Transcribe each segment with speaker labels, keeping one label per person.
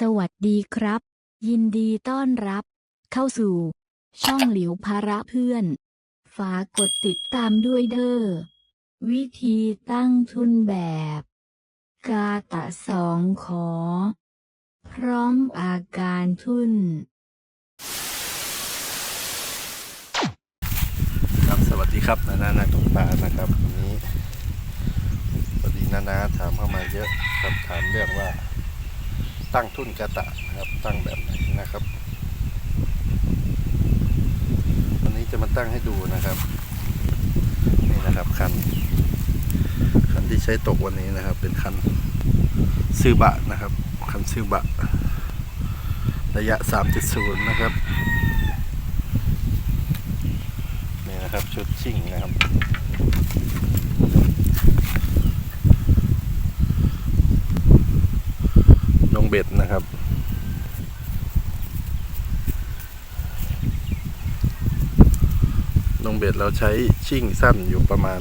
Speaker 1: สวัสดีครับ ยินดีต้อนรับ เข้าสู่ ช่องหลิวภาระเพื่อน ฝากกดติดตามด้วยเด้อ วิธีตั้งทุนแบบ กาตะสองขอ พร้อมอาการทุน
Speaker 2: ครับสวัสดีครับนานานาตกปานะครับวันนี้สวัสดีนานาถามเข้ามาเยอะครับถามเรื่องว่า ตั้งทุ่นกระตะนะครับ ตั้งแบบไหนนะครับ วันนี้จะมาตั้งให้ดูนะครับ นี่นะครับคัน คันที่ใช้ตกวันนี้นะครับ เป็นคันซื้อบะนะครับ คันซื้อบะ ระยะ 3.0 นะครับ นี่นะครับชุดชิ่งนะครับลง เบ็ดนะครับ ลงเบ็ดเราใช้ชิ่งสั้นอยู่ประมาณ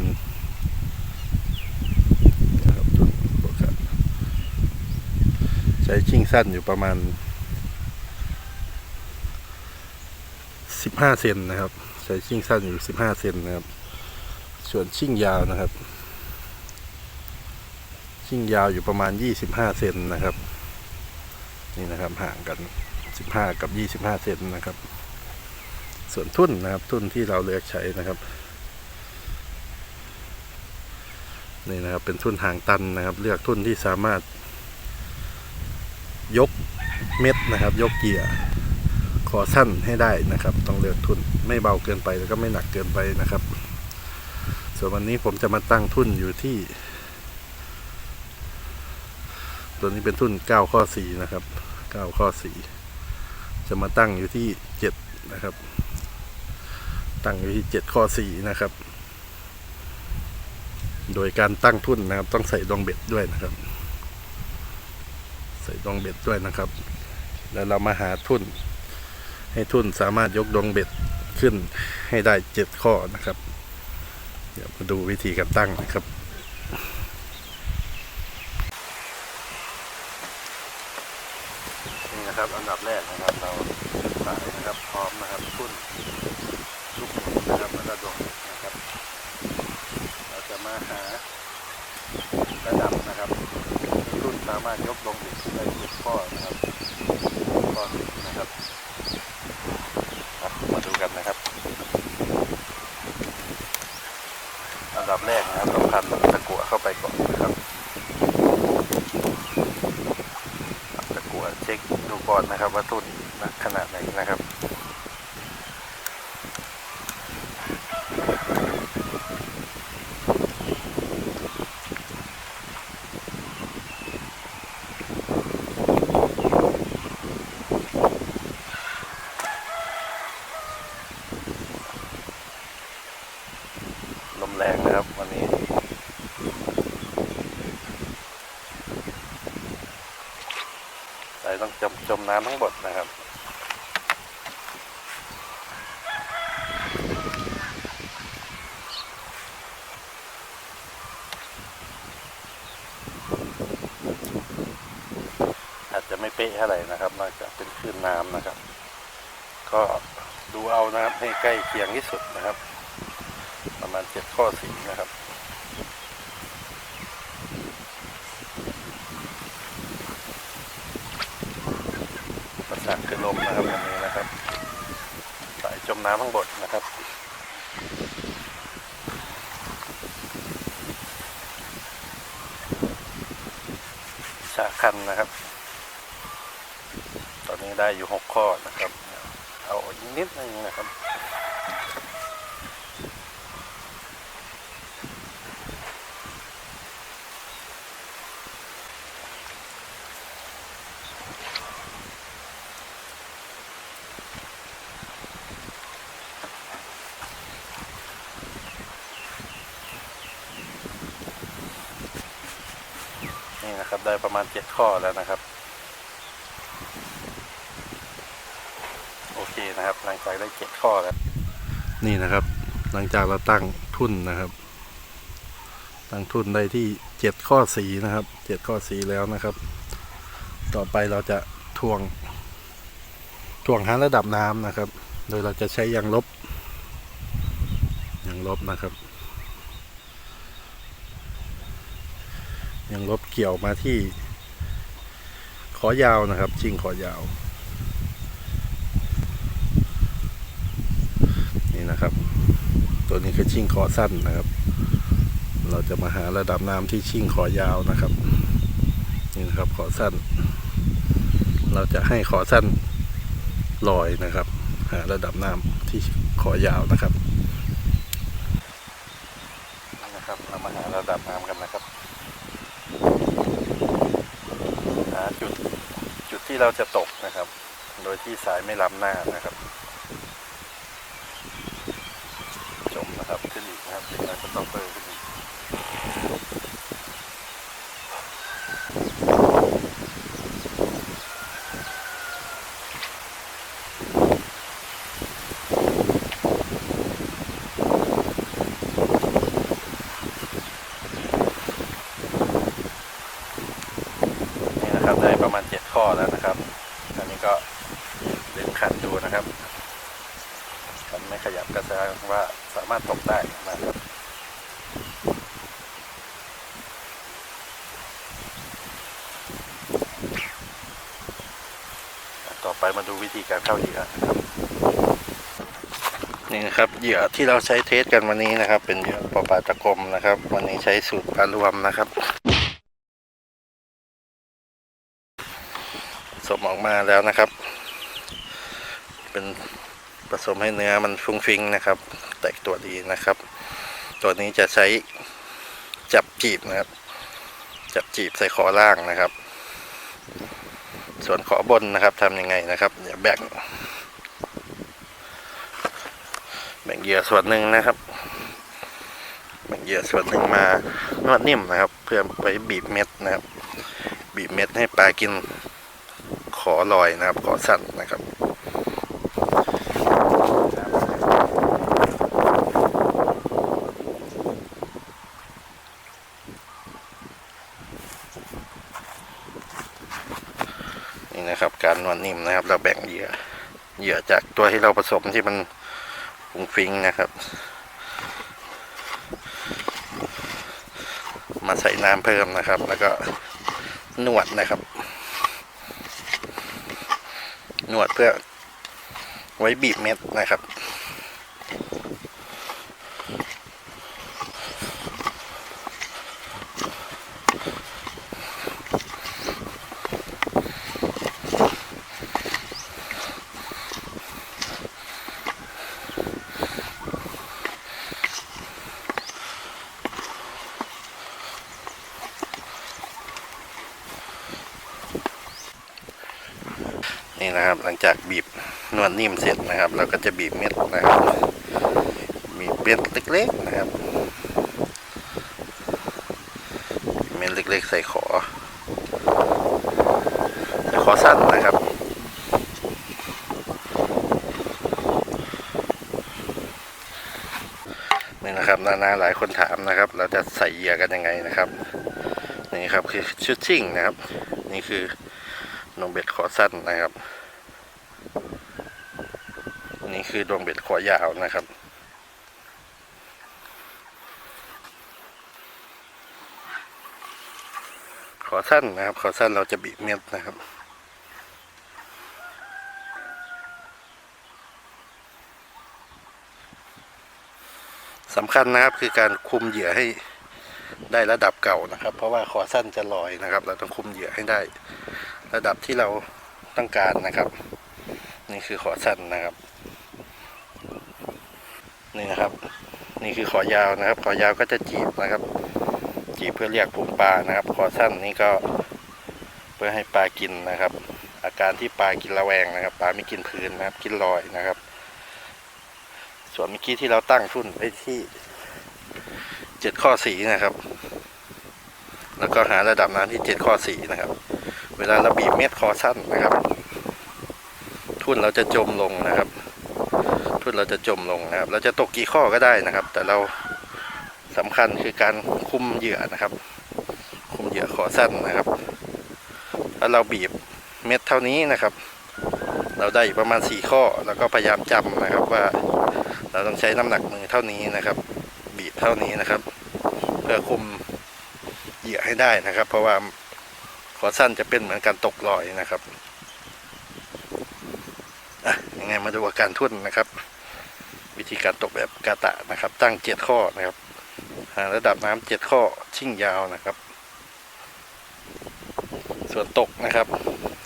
Speaker 2: ใช้ชิ่งสั้นอยู่ประมาณ15เซนนะครับ ใช้ชิ่งสั้นอยู่15เซนนะครับ ส่วนชิ่งยาวนะครับ ชิ่งยาวอยู่ประมาณ25เซนนะครับ นี่นะครับห่างกัน 15 กับ 25 เซนนะครับ ส่วนทุ่นนะครับ ทุ่นที่เราเลือกใช้นะครับ นี่นะครับเป็นทุ่นห่างตันนะครับ เลือกทุ่นที่สามารถ ยกเม็ดนะครับ ยกเกียร์ขอสั้นให้ได้นะครับ ต้องเลือกทุ่นไม่เบาเกินไปแล้วก็ไม่หนักเกินไปนะครับ ส่วนวันนี้ผมจะมาตั้งทุ่นอยู่ที่ ตัวนี้เป็นทุน9ข้อ4นะครับ9ข้อ4จะมาตั้งอยู่ที่7นะครับ ตั้งอยู่ที่7ข้อ4นะครับ โดยการตั้งทุนนะครับ ต้องใส่ดองเบ็ดด้วยนะครับ ใส่ดองเบ็ดด้วยนะครับ แล้วเรามาหาทุน ให้ทุนสามารถยกดวงเบ็ดขึ้นให้ได้เจ็ดข้อนะครับ เดี๋ยวมาดูวิธีการตั้งนะครับ นี่นะครับ อันดับแรกนะครับ เราชุดสายนะครับ พร้อมนะครับทุ่นลูกหมุนนะครับแล้วก็ดวงนะครับ เราจะมาหาระดับนะครับทุ่นสามารถยกดวงเบ็ดขึ้นได้เจ็ดข้อนะครับข้อหนึ่งนะครับครับมาดูกันนะครับ อันดับแรกนะครับเราพันตะกั่วเข้าไปก่อนนะครับตะกั่ว เช็คดูก่อนนะครับว่าต้นขนาดไหนนะครับ ลมแรงนะครับ วันนี้ ใส่ต้องจมจมน้ำทั้งหมดนะครับอาจจะไม่เป๊ะเท่าไหร่นะครับนอกจากเป็นคลื่นน้ำนะครับ ก็ดูเอานะครับให้ใกล้เคียงที่สุดนะครับ ประมาณเจ็ดข้อสีนะครับ ประสานคือลมนะครับวันนี้นะครับ สายจมน้ำข้างบนนะครับชาคันนะครับ ตอนนี้ได้อยู่หกข้อนะครับ เอาอีกนิดนึงนะครับ นะครับได้ประมาณเจ็ดข้อแล้วนะครับ โอเคนะครับ หลังจากได้เจ็ดข้อแล้ว นี่นะครับ หลังจากเราตั้งทุนนะครับ ตั้งทุนได้ที่เจ็ดข้อสีนะครับเจ็ดข้อสีแล้วนะครับ ต่อไปเราจะทวงทวงหาระดับน้ำนะครับ โดยเราจะใช้ยางลบยางลบนะครับ ยางลบเกี่ยวมาที่ ขอยาวนะครับชิงขอยาว นี่นะครับ ตัวนี้คือชิงขอสั้นนะครับ เราจะมาหาระดับน้ำที่ชิงขอยาวนะครับ นี่นะครับขอสั้น เราจะให้ขอสั้นลอยนะครับ หาระดับน้ำที่ขอยาวนะครับนี่นะครับเรามาหาระดับน้ำกันนะครับ หา จุดจุดที่เราจะตกนะครับ โดยที่สายไม่ล้ำหน้านะครับ จมนะครับขึ้นอีกนะครับเป็นการสต้องเปิดขึ้นอีกนี่นะครับ ได้ประมาณเจ็ดข้อแล้วนะครับอันนี้ก็ดึงขันดูนะครับมันไม่ขยับก็แสดงว่าสามารถตกได้นะครับต่อไปมาดูวิธีการเข้าเหยื่อนะครับนี่นะครับเหยื่อที่เราใช้เทสกันวันนี้นะครับ เป็นเหยื่อปลาปลาตะกรมนะครับ วันนี้ใช้สูตรปลารวมนะครับสม ออกมาแล้วนะครับ เป็นผสมให้เนื้อมันฟุ้งฟิ้งนะครับ แตกตัวดีนะครับ ตัวนี้จะใช้จับจีบนะครับ จับจีบใส่ขอล่างนะครับ ส่วนขอบนนะครับทำยังไงนะครับอย่าแบ่ง แบ่งเหยื่อส่วนหนึ่งนะครับแบ่งเหยื่อส่วนหนึ่งมานวดนิ่มนะครับ เพื่อไปบีบเม็ดนะครับ บีบเม็ดให้ปลากิน ลอยนะครับขอสั่นนะครับนี่นะครับการนวดนิ่มนะครับ เราแบ่งเหยื่อเหยื่อจากตัวที่เราผสมที่มันฟุ้งฟิงนะครับ มาใส่น้ำเพิ่มนะครับ แล้วก็นวดนะครับ นวดเพื่อไว้บีบเม็ดนะครับ นี่นะครับ หลังจากบีบนวดนิ่มเสร็จนะครับ เราก็จะบีบเม็ดนะครับบีบเม็ดเล็กๆนะครับเม็ดเล็กๆ ใส่ขอใส่ขอสั้นนะครับนี่นะครับนานาหลายคนถามนะครับ เราจะใส่เหยื่อกันยังไงนะครับนี่ครับคือชุดชิ่งนะครับ นี่คือ ดวงเบ็ดขอสั้นนะครับ นี่คือดวงเบ็ดขอยาวนะครับ ขอสั้นนะครับ ขอสั้นเราจะบีบเม็ดนะครับสำคัญนะครับคือการคุมเหยื่อให้ได้ระดับเก่านะครับ เพราะว่าขอสั้นจะลอยนะครับ เราต้องคุมเหยื่อให้ได้ ระดับที่เราต้องการนะครับ นี่คือขอสั้นนะครับ นี่นะครับ นี่คือขอยาวนะครับ ขอยาวก็จะจีบนะครับ จีบเพื่อเรียกฝูงปลานะครับ ขอสั้นนี่ก็เพื่อให้ปลากินนะครับ อาการที่ปลากินระแวงนะครับ ปลาไม่กินพื้นนะครับ กินลอยนะครับ ส่วนเมื่อกี้ที่เราตั้งทุ่นไว้ที่เจ็ดข้อสีนะครับ แล้วก็หาระดับน้ำที่เจ็ดข้อสีนะครับ เวลาเราบีบเม็ดคอสั้นนะครับ ทุ่นเราจะจมลงนะครับ ทุ่นเราจะจมลงนะครับ เราจะตกกี่ข้อก็ได้นะครับ แต่เราสำคัญคือการคุมเหยื่อนะครับ คุมเหยื่อคอสั้นนะครับ ถ้าเราบีบเม็ดเท่านี้นะครับ เราได้ประมาณสี่ข้อ แล้วก็พยายามจำนะครับว่าเราต้องใช้น้ำหนักมือเท่านี้นะครับ บีบเท่านี้นะครับ เพื่อคุมเหยื่อให้ได้นะครับ เพราะว่า ขอสั้นจะเป็นเหมือนการตกลอยนะครับอะยังไงมาดูอาการทุ่นนะครับ วิธีการตกแบบกาตะนะครับ ตั้งเจ็ดข้อนะครับหาระดับน้ำเจ็ดข้อชิ่งยาวนะครับ ส่วนตกนะครับ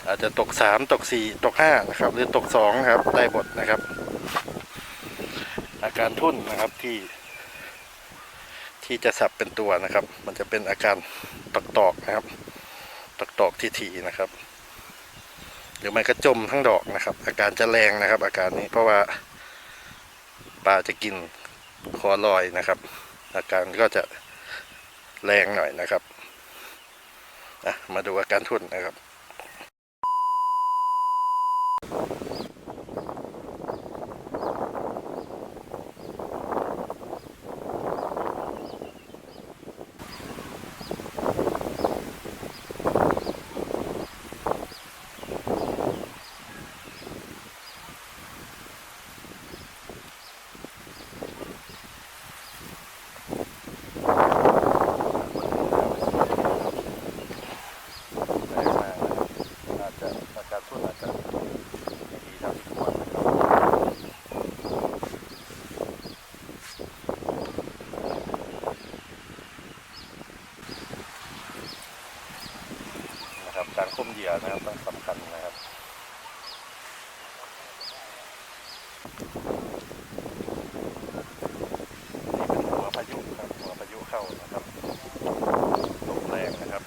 Speaker 2: อาจจะตกสามตกสี่ตกห้านะครับ หรือตกสองนะครับได้บทนะครับ อาการทุ่นนะครับที่ที่จะสับเป็นตัวนะครับ มันจะเป็นอาการตกตอกๆนะครับ ตอกดอกทีทีๆนะครับหรือไม่ก็จมทั้งดอกนะครับ อาการจะแรงนะครับ อาการนี้เพราะว่าปลาจะกินคอลอยนะครับ อาการก็จะแรงหน่อยนะครับมาดูอาการทุ่นนะครับ แรงมากนะครับอาจจะอาการทุ่นอาจจะไม่ดีเท่าที่ควรนะครับนะครับ การคุมเหยื่อนะครับต้องสำคัญนะครับนี่เป็นหัวพายุครับหัวพายุเข้านะครับลมแรงนะครับ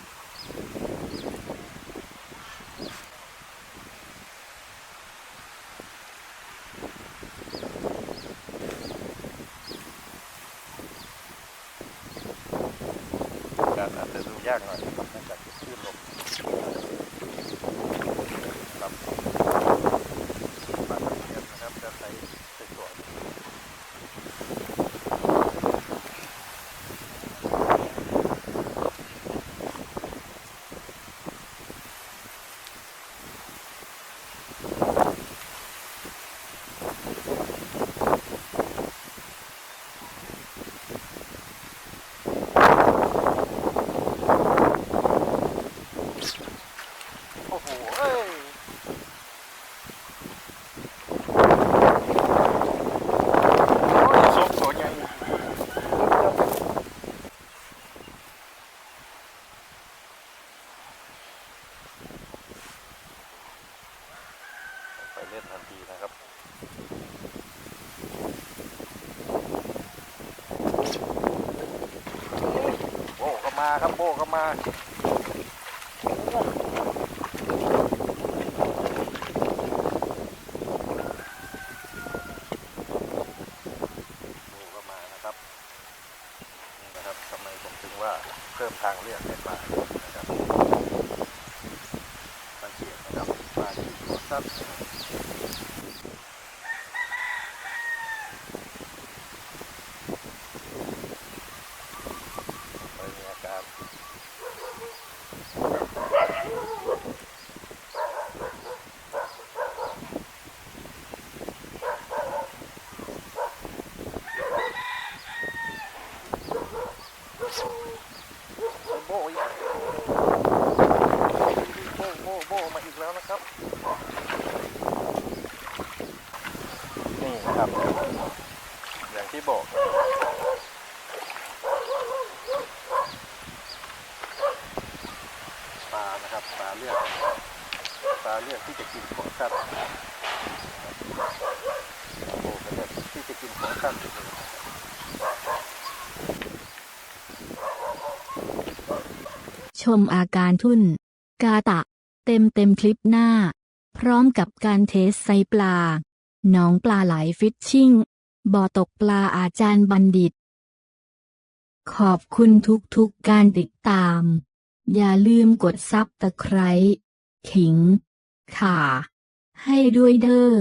Speaker 2: การ อาจจะดูยากหน่อยนะครับเนื่องจากคลื่นลมครับปลาตะเพียนนะครับจะใช้ใช้ตัว โอ้โหเอ้ยโอ้ยซบตัวใหญ่ไปเล่นทันทีนะครับ โบ้ก็ มาครับโบกมางูก็มานะครับนี่นะครับทำไมผมถึงว่าเพิ่มทางเลือกให้ปลานะครับสังเกตนะครับปลาที่ตัวสั้นไปมีอาการ โอ้โบอีกโบโบโบมาอีกแล้วนะครับ นี่นะครับ อย่างที่บอก ปลานะครับปลาเลือกปลาเลือกที่จะกินของสัตว์โอ้เป็นแบบที่จะกินของสัตว์อยู่เลย
Speaker 1: ชมอาการทุ่น กาตะ เต็มเต็มคลิปหน้า พร้อมกับการเทสไซปลา น้องปลาไหลฟิชชิ่ง บ่อตกปลาอาจารย์บัณฑิต ขอบคุณทุกๆกการติดตาม อย่าลืมกดซับตะไคร้ ขิง ข่า ให้ด้วยเด้อ